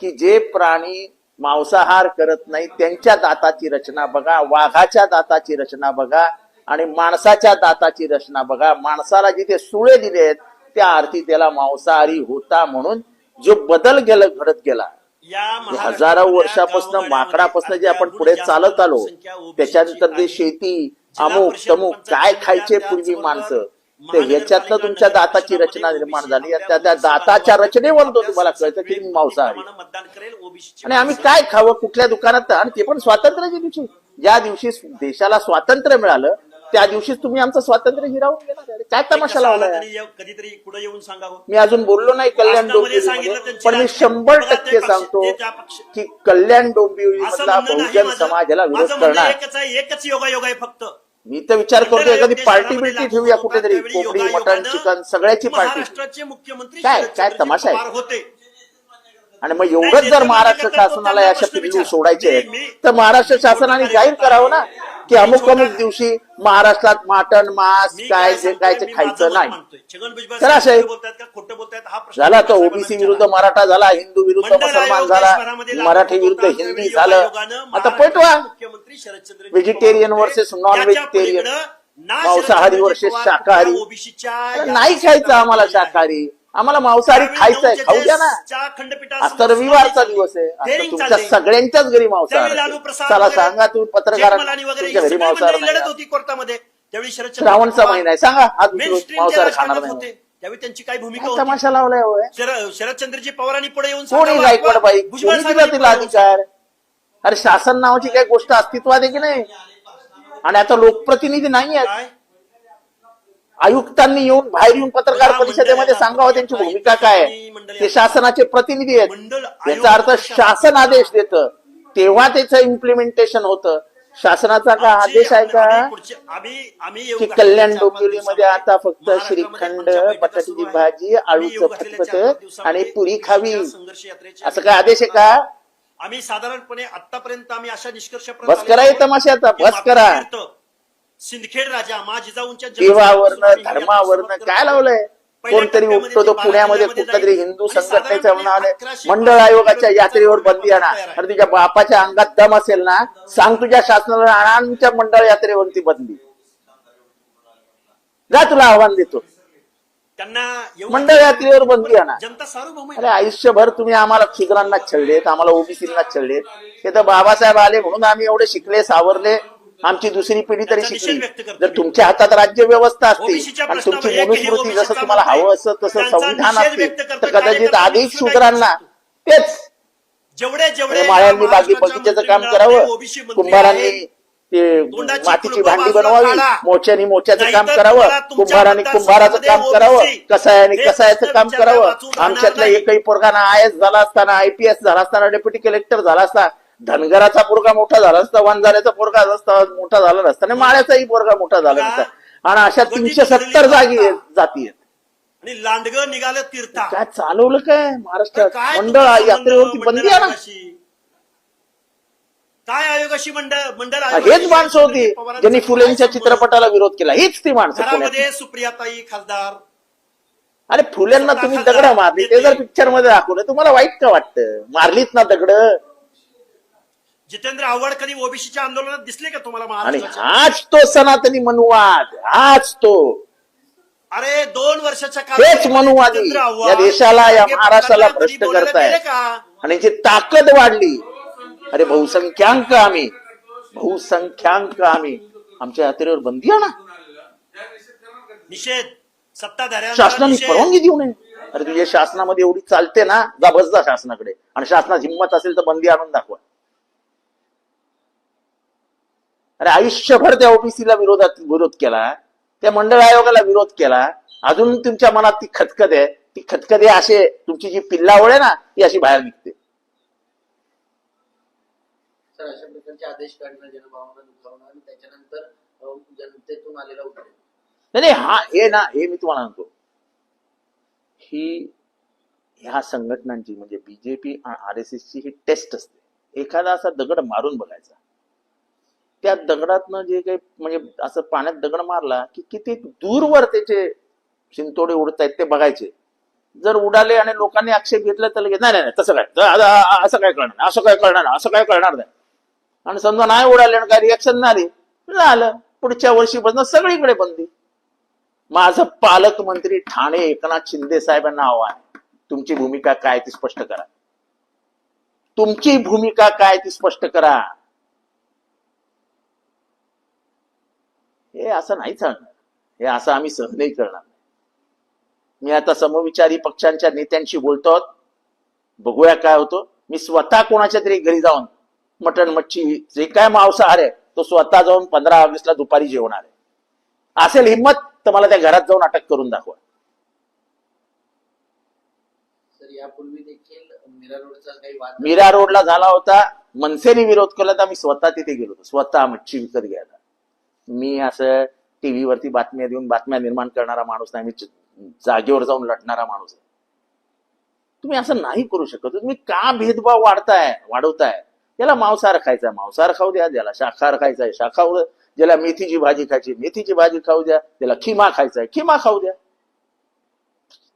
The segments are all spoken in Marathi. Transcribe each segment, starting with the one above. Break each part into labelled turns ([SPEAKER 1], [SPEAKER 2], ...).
[SPEAKER 1] की जे प्राणी मांसाहार करत नाही त्यांच्या दाताची रचना बघा वाघाच्या दाताची रचना बघा आणि माणसाच्या दाताची रचना बघा. माणसाला जिथे सुळे दिले आहेत त्या अर्थी त्याला मांसाहारी होता म्हणून जो बदल गेला घडत गेला. हजारो वर्षापासून माकडापासून जे आपण पुढे चालत आलो त्याच्यानंतर जे शेती अमुक तमुक काय खायचे पूर्वी माणसं? ते ह्याच्यातनं तुमच्या दाताची रचना निर्माण झाली त्या त्या दाताच्या रचनेवर तो तुम्हाला कळतं की तुम्ही मांसाहारी. आणि आम्ही काय खावं कुठल्या दुकानात आणि ते पण स्वातंत्र्याच्या दिवशी. ज्या दिवशी देशाला स्वातंत्र्य मिळालं त्या दिवशीच तुम्ही आमचं स्वातंत्र्य हिरावून घेणार अरे काय तमाशा लावलाय
[SPEAKER 2] कधीतरी पुढे येऊन सांगावं.
[SPEAKER 1] मी अजून बोललो नाही कल्याण
[SPEAKER 2] त्यांची
[SPEAKER 1] पण मी शंभर टक्के सांगतो की कल्याण डोंबिवली मधला बहुजन. समाजाला विरोध करणार.
[SPEAKER 2] एकच योगायोग आहे फक्त.
[SPEAKER 1] मी तर विचार करतो एखादी पार्टी
[SPEAKER 2] देशभरामध्ये
[SPEAKER 1] बिल्टी ठेवूया कुठेतरी कोंबडी
[SPEAKER 2] योगायोगानं
[SPEAKER 1] मटण चिकन सगळ्याची पार्टी.
[SPEAKER 2] मुख्यमंत्री
[SPEAKER 1] काय- काय तमाशा आहे? आणि मग एवढंच जर महाराष्ट्र शासनाला अशा पिल्लू सोडायचे तर महाराष्ट्र शासनाने जाहीर करावं ना? की अमुक अमुक दिवशी महाराष्ट्रात मटण मांस काय जे काय ते खायचं नाही. खरं असं आहे.
[SPEAKER 2] हा
[SPEAKER 1] झाला तो ओबीसी. विरुद्ध मराठा झाला हिंदू विरुद्ध मुसलमान झाला मराठी विरुद्ध हिंदी झालं. आता पेटवा.
[SPEAKER 2] मुख्यमंत्री Sharadchandraji
[SPEAKER 1] vegetarian. Versus non vegetarian मांसाहारी वर्सेस शाकाहारी.
[SPEAKER 2] ओबीसीच्या
[SPEAKER 1] नाही खायचं आम्हाला शाकाहारी. आम्हाला मांसाहारी खायचंय खाऊ द्या ना. आज तर रविवारचा दिवस आहे. तुमच्या सगळ्यांच्याच घरी मांसाहार. चला सांगा तुम्ही पत्रकारांना तुमच्या घरी मांसाहार
[SPEAKER 2] लढत? होती कोर्टामध्ये. त्यावेळी शरद
[SPEAKER 1] श्रावणचा महिना आहे. सांगा आज मांसाहार खाणार नाही.
[SPEAKER 2] त्यावेळी त्यांची काय भूमिका
[SPEAKER 1] तमाशा लावलाय
[SPEAKER 2] शरदचंद्रजी पवारांनी पुढे येऊन
[SPEAKER 1] कोणी गायकवाड बाई? कोणी दिला तिला अधिकार? अरे शासन नावाची काही गोष्ट अस्तित्वात आहे की नाही? आणि आता लोकप्रतिनिधी नाही आहेत? आयुक्तांनी येऊन बाहेर येऊन पत्रकार परिषदेमध्ये सांगावं त्यांची भूमिका काय. ते शासनाचे प्रतिनिधी आहेत. याचा अर्थ शासन आदेश देत. तेव्हा त्याचं इम्प्लिमेंटेशन होतं. शासनाचा का आदेश आहे का? की कल्याण डोंबिवलीमध्ये आता फक्त श्रीखंड बटाट्याची. भाजी आळूचं
[SPEAKER 2] पाच
[SPEAKER 1] आणि पुरी खावी. असं काय आदेश आहे का?
[SPEAKER 2] आम्ही साधारणपणे आतापर्यंत आम्ही अशा निष्कर्षापर्यंत
[SPEAKER 1] बस करा तमाशाचा, बस करा.
[SPEAKER 2] सिंदखेड राजा मा जिजाऊंच्या
[SPEAKER 1] देवावरनं धर्मावरनं काय लावलंय? कोणतरी उठतो तो पुण्यामध्ये कुठला तरी हिंदू संघटनेचा म्हणाले मंडळ आयोगाच्या यात्रेवर बंदी आणा आणि तुझ्या बापाच्या अंगात दम असेल ना सांग तुझ्या शासनाला आणा मंडळ यात्रेवरती बंदी जा तुला आव्हान देतो.
[SPEAKER 2] त्यांना
[SPEAKER 1] मंडळ यात्रेवर बंदी आणा
[SPEAKER 2] जनता सार्वभौम
[SPEAKER 1] अरे आयुष्यभर तुम्ही आम्हाला क्षुद्रांना छळलेत आम्हाला ओबीसींना छळलेत. हे तर बाबासाहेब आले म्हणून आम्ही एवढे शिकले सावरले. आमची दुसरी पिढी तरी शिकली जर. तुमच्या हातात राज्य व्यवस्था असते आणि तुमची मनुस्मृती जसं तुम्हाला हवं असं तसं संविधान असते. तर कदाचित अधिक शूद्रांना तेच
[SPEAKER 2] जेवढे जेवढे
[SPEAKER 1] अरे माळ्यांनी
[SPEAKER 2] महाराष्ट्राच्या
[SPEAKER 1] बगीच्याचं काम करावं कुंभारांनी. ते मातीची भांडी बनवावी
[SPEAKER 2] काढा.
[SPEAKER 1] मोच्यानी मोच्याचं काम करावं कुंभारांनी कुंभाराचं काम करावं कसायाने कसायाचं काम करावं
[SPEAKER 2] वाचून राहणार
[SPEAKER 1] आमच्यातला
[SPEAKER 2] नाही.
[SPEAKER 1] एकही पोरगाना आय एस झाला असताना आयपीएस झाला असताना डेप्युटी कलेक्टर झाला असता धनगराचा पोरगा मोठा झाला असता वंजाऱ्याचा पोरगा असता मोठा झाला नसता आणि माळ्याचाही पोरगा मोठा झाला नसता. आणि अशा तीनशे सत्तर जागी. जाती आहेत.
[SPEAKER 2] आणि लांडगं निघालं तीर्था.
[SPEAKER 1] काय चालवलं काय? महाराष्ट्रात मंडळ यात्रेवरती बंदी आहे ना?
[SPEAKER 2] काय आयोगाशी मंडळ मंडळ
[SPEAKER 1] हेच? माणसं होती. ज्यांनी फुलेंच्या? चित्रपटाला विरोध केला. हीच ती माणसं
[SPEAKER 2] सुप्रियाताई खासदार.
[SPEAKER 1] अरे फुल्यांना तुम्ही दगड मारली. ते जर. पिक्चरमध्ये दाखवलं तुम्हाला वाईट का वाटतं? मारलीत ना दगड?
[SPEAKER 2] जितेंद्र आव्हाड कधी ओबीसीच्या आंदोलनात दिसले का तुम्हाला
[SPEAKER 1] आणि
[SPEAKER 2] महाराष्ट्राच्या
[SPEAKER 1] हाच तो सनातनी मनुवाद हाच तो.
[SPEAKER 2] अरे दोन वर्षाच्या
[SPEAKER 1] हेच
[SPEAKER 2] कालावधीमध्ये
[SPEAKER 1] मनुवादी
[SPEAKER 2] जितेंद्र आव्हाड
[SPEAKER 1] या देशाला या महाराष्ट्राला
[SPEAKER 2] कधी
[SPEAKER 1] भ्रष्ट
[SPEAKER 2] बोलायला
[SPEAKER 1] करताय.
[SPEAKER 2] गेले का?
[SPEAKER 1] आणि याची ताकद वाढली अरे बहुसंख्याक आम्ही बहुसंख्याक आम्ही आमच्या यात्रेवर बंदी आणा.
[SPEAKER 2] निषेध सत्ताधाऱ्यांचा
[SPEAKER 1] शासनाने
[SPEAKER 2] निषेध.
[SPEAKER 1] परवानगी देऊ नये. अरे तुझ्या शासनामध्ये एवढी चालते ना जा बस जा शासनाकडे. आणि शासनात हिंमत असेल तर बंदी आणून दाखवा. अरे आयुष्यभर त्या ओबीसीला विरोधात विरोध केला. त्या मंडळ आयोगाला विरोध केला. अजून तुमच्या मनात ती खतखत आहे. ती खतखत आहे असे तुमची जी पिल्लावळ आहे ना ती अशी बाहेर निघते.
[SPEAKER 3] सर अशा प्रकारचे आदेश काढणं जनभावना दुखावणं आणि त्याच्यानंतर जनतेतून आलेला
[SPEAKER 1] नाही नाही, हा हे ना हे मी तुम्हाला सांगतो. ही ह्या संघटनांची म्हणजे बीजेपी आर एस ची ही टेस्ट असते. एखादा असा दगड मारून बघायचा. त्या दगडातनं जे काही म्हणजे असं पाण्यात दगड मारला की किती दूरवर त्याचे शिंतोडे उडत आहेत ते बघायचे. जर उडाले आणि लोकांनी आक्षेप घेतला तर लगेच नाही नाही तसं काय असं काय करणार असं काय करणार असं काय करणार नाही. आणि समजा नाही उडाले आणि काय रिॲक्शन नाही आली झालं. पुढच्या वर्षीपासून सगळीकडे बंदी. माझं पालकमंत्री ठाणे एकनाथ शिंदे साहेबांना आव्हान आहे. तुमची भूमिका काय ती स्पष्ट करा. तुमची भूमिका काय ती स्पष्ट करा. हे असं नाही चालणार. हे असं आम्ही सहनही करणार. मी आता समविचारी पक्षांच्या नेत्यांशी बोलतो. बघूया काय होतं. मी स्वतः कोणाच्या तरी घरी जाऊन मटण मच्छी जे काय मांसाहार आहे तो स्वतः जाऊन पंधरा ऑगस्टला दुपारी जेवणार आहे. असेल हिंमत तर मला त्या घरात जाऊन अटक करून दाखवा.
[SPEAKER 3] सर यापूर्वी देखील मीरा
[SPEAKER 1] रोडला झाला होता. मनसेने विरोध केला तर मी स्वतः तिथे गेलो होतो. स्वतः मच्छी विकत घ्यायला. मी असं टीव्हीवरती बातम्या देऊन बातम्या निर्माण करणारा माणूस नाही. मी जागेवर जाऊन लढणारा माणूस आहे. तुम्ही असं नाही करू शकत. तुम्ही का भेदभाव वाढताय वाढवताय? याला मांसाहार खायचा मांसाहार खाऊ द्या. ज्याला शाखाहार खायचा आहे शाखाहार ज्याला मेथीची भाजी खायची मेथीची भाजी खाऊ द्या. त्याला खिमा खायचा आहे खिमा खाऊ द्या.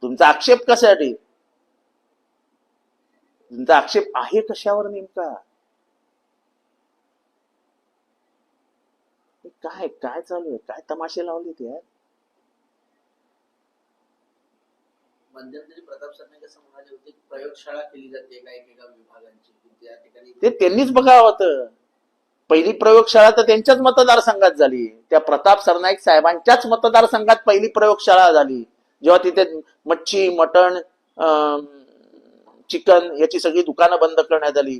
[SPEAKER 1] तुमचा आक्षेप कशासाठी? तुमचा आक्षेप आहे कशावर नेमका? काय काय चालू आहे? काय तमाशे लावले ते यार?
[SPEAKER 3] मध्यंतरी प्रताप सरनाईक असं म्हणाले होते की प्रयोगशाळा केली जाते एका एकेका विभागांची की त्या ठिकाणी
[SPEAKER 1] ते त्यांनीच बघावं होतं. पहिली प्रयोगशाळा तर त्यांच्याच मतदारसंघात झाली. त्या प्रताप सरनाईक साहेबांच्याच मतदारसंघात पहिली प्रयोगशाळा झाली. जेव्हा तिथे मच्छी मटण चिकन याची सगळी दुकानं बंद करण्यात आली.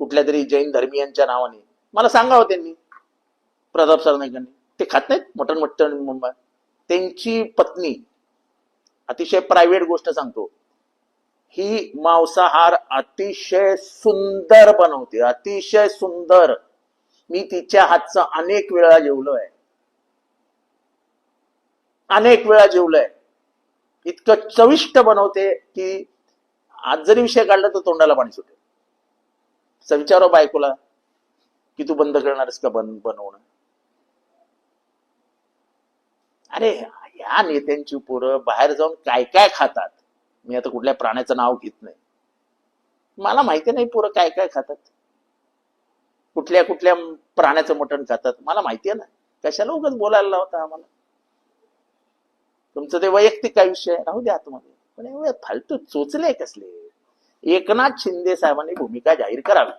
[SPEAKER 1] कुठल्या तरी जैन धर्मियांच्या नावाने. मला सांगावं त्यांनी. प्रताप सरनाईकांनी ते खात नाहीत मटण मटण मुंबई त्यांची पत्नी अतिशय प्रायव्हेट गोष्ट सांगतो. ही मांसाहार अतिशय सुंदर बनवते अतिशय सुंदर. मी तिच्या हातचं अनेक वेळा जेवलोय. अनेक वेळा जेवलोय. इतकं चविष्ट बनवते की आज जरी विषय काढला तर तोंडाला पाणी सुटेल. विचारो बायकोला की तू बंद करणारस का बन बनवणं? अरे या नेत्यांची पोरं बाहेर जाऊन काय काय खातात? मी आता कुठल्या प्राण्याचं नाव घेत नाही. मला माहिती नाही पोरं काय काय खातात. कुठल्या कुठल्या प्राण्याचं मटण खातात? मला माहिती आहे ना. कशाला उगाच बोलायला लावता आम्हाला? तुमचं ते वैयक्तिक आयुष्य आहे. राहू द्या आतमध्ये पण एवढे फालतू चोचले कसले? एकनाथ शिंदे साहेबांनी भूमिका जाहीर करावी.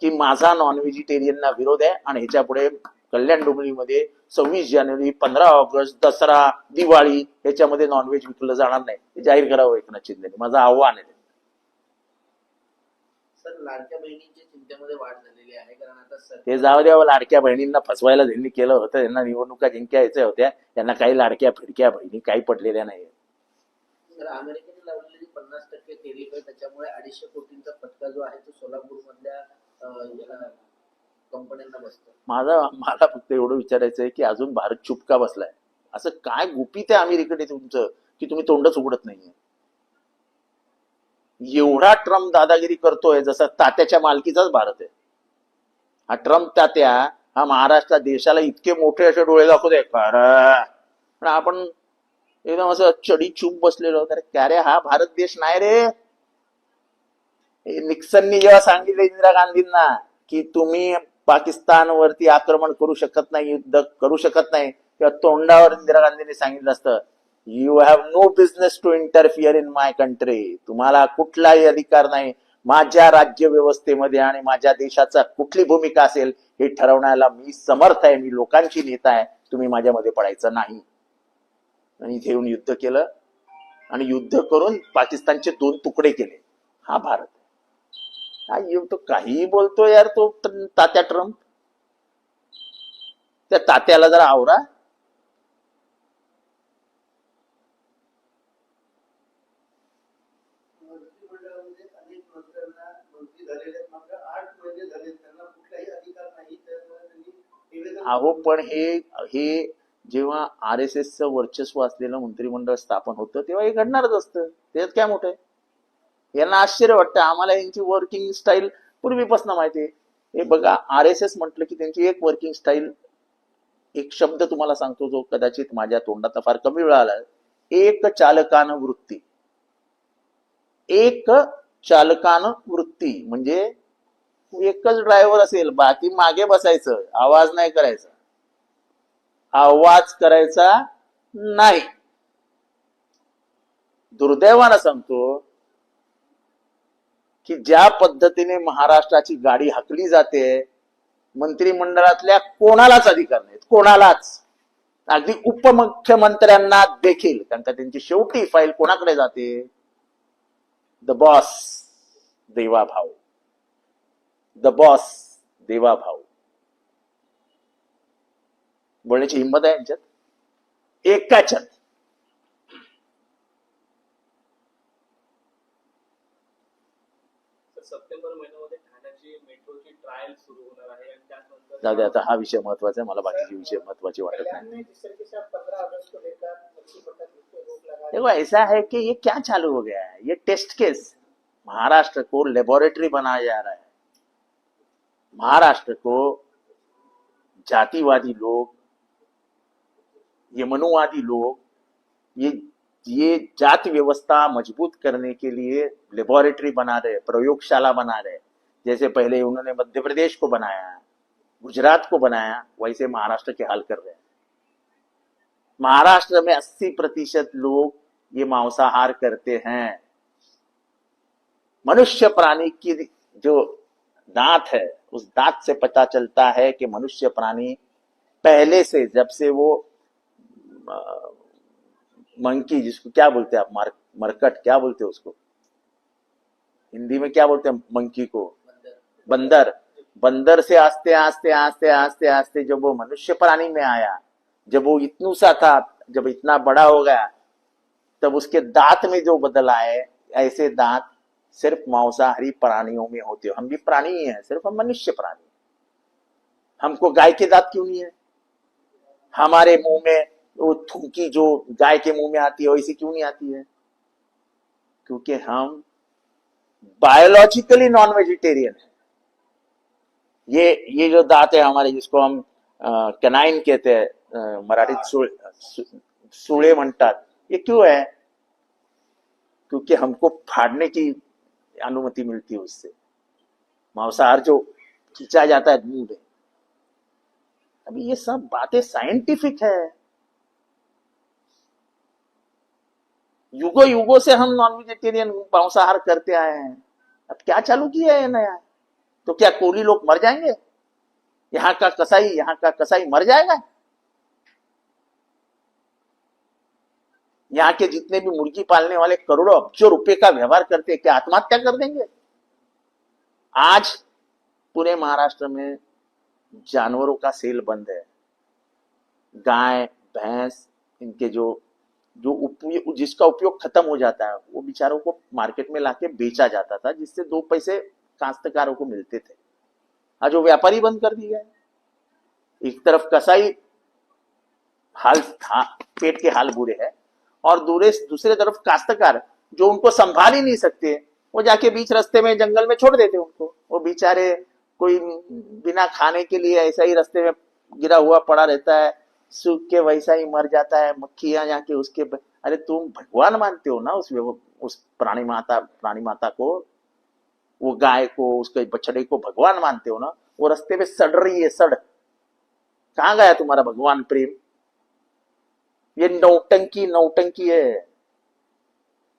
[SPEAKER 1] की माझा नॉन व्हेजिटेरियनना विरोध आहे आणि ह्याच्या पुढे कल्याण डोंबिवलीमध्ये सव्वीस जानेवारी पंधरा ऑगस्ट दसरा दिवाळी ह्याच्यामध्ये नॉनव्हेज विकलं जाणार नाही. हे जाहीर करावं एकनाथ शिंदेने. माझं आव्हान आहे.
[SPEAKER 3] लाडक्या बहिणींच्या चिंतेमध्ये वाढ झालेली आहे कारण आता
[SPEAKER 1] ते जाऊ द्यावं लाडक्या बहिणींना फसवायला त्यांनी केलं होतं. त्यांना निवडणुका जिंकायच्या होत्या. त्यांना काही लाडक्या फिरक्या बहिणी काही पडलेल्या नाही
[SPEAKER 3] अमेरिकेने लावलेली पन्नास टक्के त्याच्यामुळे अडीचशे कोटींचा फटका जो आहे तो सोलापूर मधल्या कंपन्यांना बसतो.
[SPEAKER 1] माझा मला फक्त एवढं विचारायचं आहे की अजून भारत चुपका बसलाय? असं काय गुपित आहे अमेरिकेने तुमचं की तुम्ही तोंडच उघडत नाहीये? एवढा ट्रम्प दादागिरी करतोय जसा तात्याच्या मालकीचाच भारत आहे. हा ट्रम्प तात्या हा महाराष्ट्र देशाला इतके मोठे असे डोळे दाखवते पण आपण एकदम असं चडी चूप बसलेलो. तर रे हा भारत देश नाही रे. निक्सननी जेव्हा सांगितलं इंदिरा गांधींना की तुम्ही पाकिस्तानवरती आक्रमण करू शकत नाही युद्ध करू शकत नाही. किंवा तोंडावर इंदिरा गांधींनी सांगितलं असतं you have no business to interfere in my country तुम्हाला कुठलाही अधिकार नाही. माझ्या राज्य व्यवस्थेमध्ये आणि माझ्या देशाचा कुठली भूमिका असेल हे ठरवण्याला मी समर्थ आहे. मी लोकांची नेता आहे. तुम्ही माझ्यामध्ये पडायचं नाही. आणि इथे येऊन युद्ध केलं. आणि युद्ध करून पाकिस्तानचे दोन तुकडे केले. हा भारत. हा येऊ तो. काहीही बोलतो यार तो तात्या ट्रम्प. त्या तात्याला जरा आवरा. अहो पण हे हे जेव्हा आर एस एसचं वर्चस्व असलेलं मंत्रिमंडळ स्थापन होतं तेव्हा हे घडणारच असतं. त्याच्यात काय मोठं आहे? यांना आश्चर्य वाटतं. आम्हाला यांची वर्किंग स्टाईल पूर्वीपासून माहिती आहे. हे बघा आर एस एस म्हटलं की त्यांची एक वर्किंग स्टाईल एक शब्द तुम्हाला सांगतो जो कदाचित माझ्या तोंडात फार कमी वेळा आला. एक चालकान वृत्ती. एक चालकान वृत्ती. म्हणजे एकच ड्रायव्हर असेल बाकी मागे बसायचं आवाज नाही करायचा. आवाज करायचा नाही. दुर्दैवानं सांगतो की ज्या पद्धतीने महाराष्ट्राची गाडी हाकली जाते मंत्रिमंडळातल्या कोणालाच अधिकार नाहीत कोणालाच. अगदी उपमुख्यमंत्र्यांना देखील कारण का त्यांची शेवटी फाईल कोणाकडे जाते? द बॉस देवा भाऊ द बॉस देवा भाऊ बोलण्याची हिंमत आहे यांच्यात? एकाच्यात.
[SPEAKER 4] सप्टेंबर महिन्यामध्ये ठाण्याची मेट्रोची ट्रायल सुरू होणार आहे आणि त्यानंतर
[SPEAKER 1] जाऊ दे आता हा विषय महत्वाचा आहे. मला बाकीचे विषय महत्वाचे वाटत नाही. देखो ऐसा है कि ये क्या चालू हो गया है? ये टेस्ट केस महाराष्ट्र को लेबोरेटरी बनाया जा रहा है. महाराष्ट्र को जातिवादी लोग ये मनुवादी लोग ये ये जाति व्यवस्था मज़बूत करने के लिए लेबोरेटरी बना रहे प्रयोगशाला बना रहे जैसे पहले उन्होंने मध्य प्रदेश को बनाया गुजरात को बनाया वैसे महाराष्ट्र के हाल कर रहे हैं। महाराष्ट्र में 80 प्रतिशत लोग ये मांसाहार करते हैं। मनुष्य प्राणी की जो दांत है, उस दांत से पता चलता है कि मनुष्य प्राणी पहले से, जब से वो मंकी जिसको क्या बोलते हैं आप? मार, मरकट क्या बोलते हैं उसको? हिंदी में क्या बोलते हैं मंकी को? बंदर। बंदर से आस्ते आस्ते आस्ते आस्ते आस्ते जब वो मनुष्य प्राणी में आया जब वो इतनू सा था जब इतना बड़ा हो गया तब उसके दांत में जो बदल आए ऐसे दांत सिर्फ़ मांसाहारी प्राणियों में होते हो। हम भी प्राणी ही हैं सिर्फ़ हम मनुष्य प्राणी हमको गाय के दांत क्यों नहीं है? हमारे मुँह में वो थूकी जो गाय के मुँह में आती है, वैसे क्यों नहीं आती है? क्योंकि हम बायोलॉजिकली नॉन वेजिटेरियन है। ये ये जो दांत है हमारे, जिसको हम कनाइन कहते हैं मराठी मराठीत सुळ सु- सुळे म्हणतात, ये क्यों है? क्योंकि हमको फाड़ने की अनुमति मिलती है उससे। मांसाहार जो खींचा जाता है मुँह में अभी ये सब बातें साइंटिफिक है। युगो युगो से हम नॉन वेजिटेरियन मांसाहार करते आए हैं। अब क्या चालू किया है नया? तो क्या कोली लोग मर जाएँगे? यहाँ का कसाई, यहाँ का कसाई मर जाएगा? यहाँ के जितने भी मुर्गी पालने वाले करोड़ों अब्जों रुपए का व्यवहार करते हैं, क्या आत्महत्या कर देंगे? आज पूरे महाराष्ट्र में जानवरों का सेल बंद है। गाय, भैंस, इनके जो जो उपयोग जिसका उपयोग खत्म हो जाता है वो बेचारों को मार्केट में लाके बेचा जाता था जिससे दो पैसे काश्तकारों को मिलते थे। आज वो व्यापारी बंद कर है एक तरफ़ कसाई हाल हा, पेट के हाल बुरे है और दूरे दूसरे तरफ़ काश्तकार जो उनको संभाल ही नहीं सकते वो जाके बीच रास्ते में जंगल में छोड़ देते उनको। वो बेचारे कोई बिना खाने के लिए ऐसा ही रास्ते में गिरा हुआ पड़ा रहता है सूख के वैसा ही मर जाता है, मक्खियाँ जाके उसके अरे तुम भगवान मानते हो ना उस उस प्राणी माता प्राणी माता को? वो गाय को, उसके बछड़े को भगवान मानते हो ना? वो रस्ते में सड़ रही है, सड़। कहाँ गया तुम्हारा भगवान प्रेम? ये नौटंकी नौटंकी है।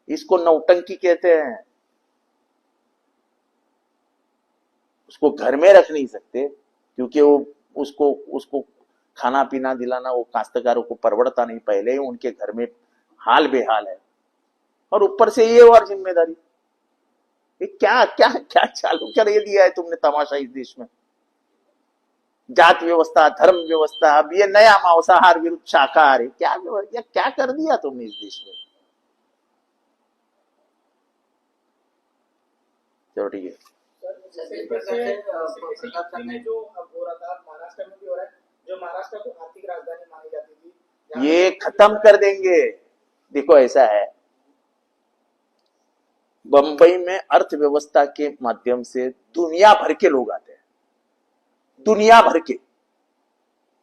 [SPEAKER 1] इसको नौटंकी कहते हैं। उसको घर में रख नहीं सकते, क्योंकि वो, उसको उसको खाना पीना दिलाना, वो काश्तकारों को परवड़ता नहीं। पहले ही उनके घर में हाल बेहाल है। और ऊपर से ये और ज़िम्मेदारी। ये क्या क्या क्या चालू कर ये दिया है तुमने तमाशा इस देश में? जात व्यवस्था, धर्म व्यवस्था, अब ये नया मांसाहार विरुद्ध शाकाहार है क्या ये क्या कर दिया तुमने इस देश में? चलो ठीक है।
[SPEAKER 5] जो महाराष्ट्र को आर्थिक राजधानी मानी जाती थी
[SPEAKER 1] ये खत्म कर देंगे। देखो ऐसा है। बंबई में अर्थव्यवस्था के माध्यम से दुनिया भर के लोग आते हैं। दुनिया भर के।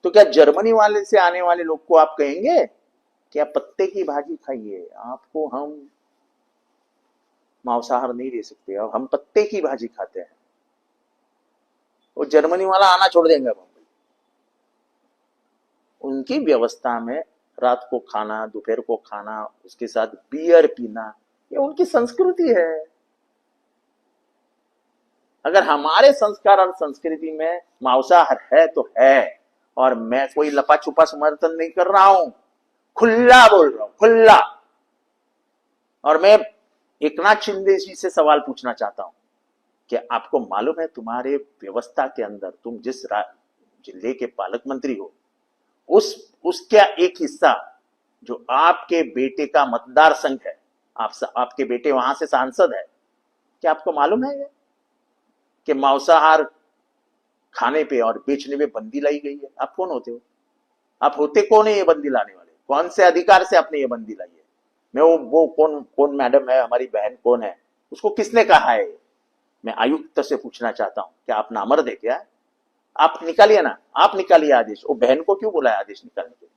[SPEAKER 1] तो क्या जर्मनी वाले से आने वाले लोग को आप कहेंगे क्या पत्ते की भाजी खाइए आपको हम मांसाहार नहीं दे सकते अब हम पत्ते की भाजी खाते हैं। वो जर्मनी वाला आना छोड़ देंगे अब हम। उनकी व्यवस्था में रात को खाना, दोपहर को खाना, उसके साथ बियर पीना, ये उनकी संस्कृति है। अगर हमारे संस्कार और संस्कृति में मांसाहार है तो है, और मैं कोई लपा छुपा समर्थन नहीं कर रहा हूँ। खुला बोल रहा हूँ खुला और मैं एक नाथ शिंदे जी से सवाल पूछना चाहता हूँ कि आपको मालूम है तुम्हारे व्यवस्था के अंदर, तुम जिस ज़िले के पालक मंत्री हो उस, उसका एक हिस्सा जो आपके बेटे का मतदार संघ है, आप आपके बेटे वहाँ से सांसद है, क्या आपको मालूम है ये? कि मांसाहार खाने पे और बेचने पे बंदी लाई गई है। आप कौन होते हो? आप होते कौन है ये बंदी लाने वाले? कौन से अधिकार से आपने ये बंदी लाई है? मैं वो वो कौन कौन मैडम है? हमारी बहन कौन है? उसको किसने कहा है? मैं आयुक्त से पूछना चाहता हूँ। क्या आप नामर्द है क्या? आप निकालिए ना आप निकालिए आदेश। वो बहन को क्यों बोला है आदेश निकालने के लिए?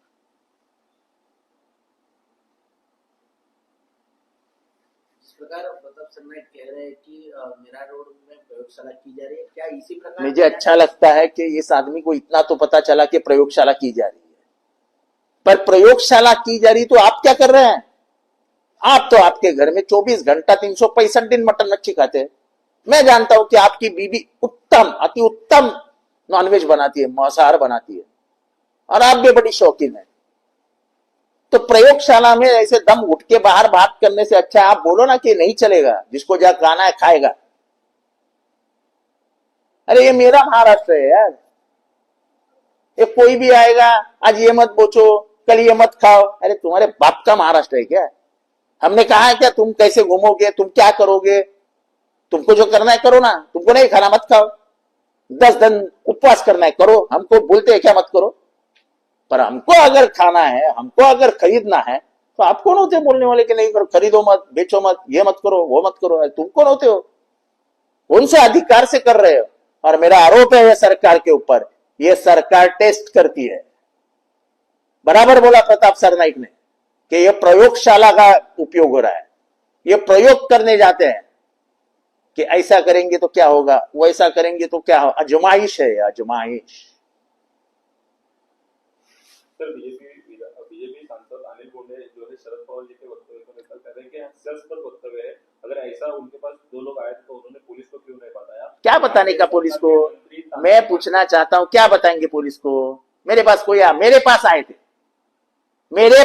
[SPEAKER 3] इस प्रकार प्रताप सरनाईक कह रहे हैं कि अ, मीरा रोड में प्रयोगशाला की जा रही है। क्या
[SPEAKER 1] मुझे अच्छा लगता है कि इस आदमी को इतना तो पता चला कि प्रयोगशाला की जा रही है। पर प्रयोगशाला की जा रही तो आप क्या कर रहे हैं? आप तो आपके घर में 24 घंटा तीन सौ पैंसठ दिन मटन मच्छी खाते हैं। मैं जानता हूँ कि आपकी बीबी उत्तम अति उत्तम नॉनवेज बनाती है, मांसाहार बनाती है। और आप भी बड़ी शौकीन है। तो प्रयोगशाला में ऐसे दम उठ के बाहर बात करने से अच्छा आप बोलो ना कि नहीं चलेगा, जिसको जहाँ खाना है खाएगा। अरे ये मेरा महाराष्ट्र है यार। ये कोई भी आएगा, आज ये मत बोचो कल ये मत खाओ। अरे तुम्हारे बाप का महाराष्ट्र है क्या? हमने कहा है क्या, तुम कैसे घूमोगे, तुम क्या करोगे? तुमको जो करना है करो ना, तुमको नहीं खाना, मत खाओ। दस दिन उपवास करना है, करो। हमको बोलते हैं, क्या मत करो। पर हमको अगर खाना है, हमको अगर खरीदना है तो आप कौन होते बोलने वाले कि नहीं, करो, खरीदो मत, बेचो मत, ये मत करो, वो मत करो तुम कौन होते हो? उनसे अधिकार से कर रहे हो। और मेरा आरोप है सरकार के ऊपर, ये सरकार टेस्ट करती है। बराबर बोला प्रताप सरनाइक ने कि ये प्रयोगशाला का उपयोग हो रहा है। ये प्रयोग करने जाते हैं। कि ऐसा करेंगे तो क्या होगा? वैसा करेंगे तो क्या होगा अजमाइश है अजमाइश।
[SPEAKER 4] अगर ऐसा उनके पास दो लोग आए तो उन्होंने पुलिस को क्यों नहीं बताया?
[SPEAKER 1] क्या बताने का पुलिस को? मैं पूछना चाहता हूँ क्या बताएँगे पुलिस को? मेरे पास कोई आ, मेरे पास आए थे। मेरे